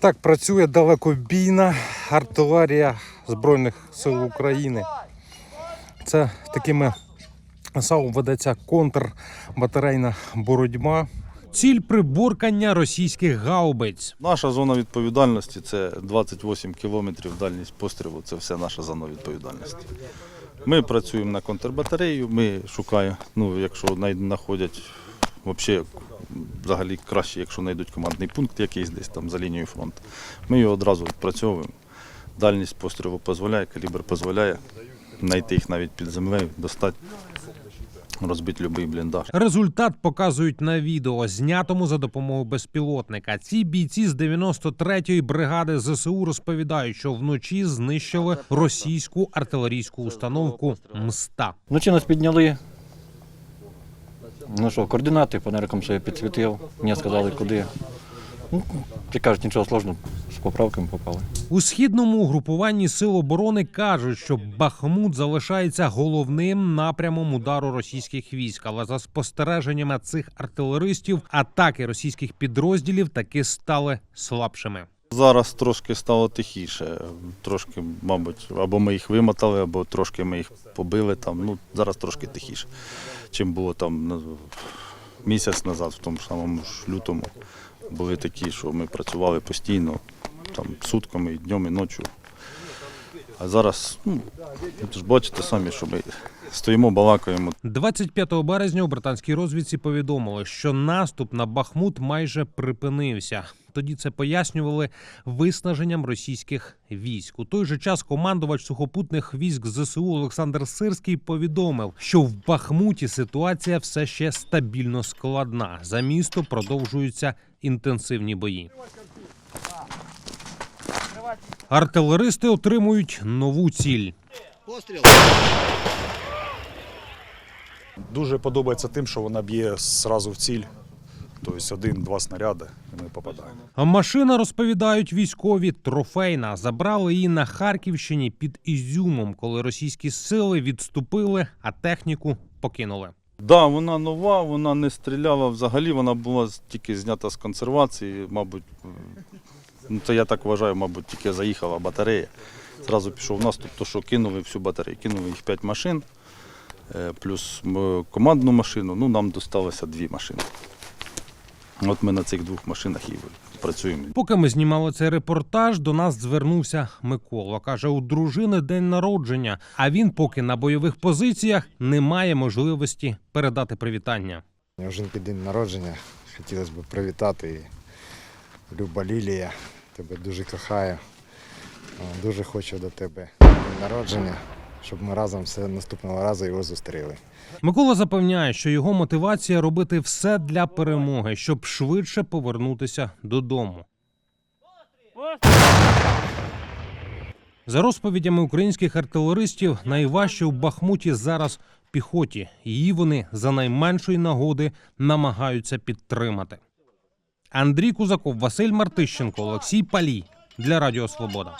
Так працює далекобійна артилерія Збройних сил України. Це такими САУ ведеться контрбатарейна боротьба. Ціль приборкання російських гаубиць. Наша зона відповідальності це 28 кілометрів дальність пострілу. Це все наша зона відповідальності. Ми працюємо на контрбатарею, ми шукаємо, ну, якщо знаходять взагалі, взагалі краще, якщо знайдуть командний пункт якийсь десь там за лінією фронту. Ми його одразу відпрацьовуємо. Дальність пострілу дозволяє, калібр дозволяє знайти їх навіть під землею, достати, розбити будь-який бліндаж. Результат показують на відео, знятому за допомогою безпілотника. Ці бійці з 93-ї бригади ЗСУ розповідають, що вночі знищили російську артилерійську установку МСТА. Вночі нас підняли. Ну що, координати, панериком собі підсвітив. Мені сказали, куди. Ну, як кажуть, нічого складного, з поправками попали. У східному угрупуванні сил оборони кажуть, що Бахмут залишається головним напрямом удару російських військ. Але за спостереженнями цих артилеристів, атаки російських підрозділів таки стали слабшими. Зараз трошки стало тихіше. Трошки, мабуть, або ми їх вимотали, або трошки ми їх побили там. Ну, зараз трошки тихіше, чим було там ну, місяць назад, в тому самому ж лютому. Були такі, що ми працювали постійно, там, сутками, днем, і ночі. А зараз, ну, ви ж бачите самі, що ми стоїмо, балакаємо. 25 березня у британській розвідці повідомили, що наступ на Бахмут майже припинився. Тоді це пояснювали виснаженням російських військ. У той же час командувач сухопутних військ ЗСУ Олександр Сирський повідомив, що в Бахмуті ситуація все ще стабільно складна. За місто продовжуються інтенсивні бої. Артилеристи отримують нову ціль. Постріл. Дуже подобається тим, що вона б'є зразу в ціль. Тобто один-два снаряди, і ми попадаємо. Машина розповідають військові трофейна. Забрали її на Харківщині під Ізюмом, коли російські сили відступили, а техніку покинули. Так, да, вона нова, вона не стріляла взагалі, вона була тільки знята з консервації, мабуть. Ну, то я так вважаю, мабуть, тільки заїхала батарея. Зразу пішов наступ, то що кинули всю батарею. Кинули їх 5 машин, е, плюс командну машину, ну нам досталося дві машини. От ми на цих двох машинах і працюємо. Поки ми знімали цей репортаж, до нас звернувся Микола. каже, у дружини день народження, а він поки на бойових позиціях не має можливості передати привітання. У нього жінки день народження. Хотілося б привітати. Люба Лілія, тебе дуже кохаю. Дуже хочу до тебе день народження, щоб ми разом все наступного разу його зустріли. Микола запевняє, що його мотивація робити все для перемоги, щоб швидше повернутися додому. За розповідями українських артилеристів, найважче у Бахмуті зараз піхоті. Її вони за найменшої нагоди намагаються підтримати. Андрій Кузаков, Василь Мартищенко, Олексій Палій для Радіо Свобода.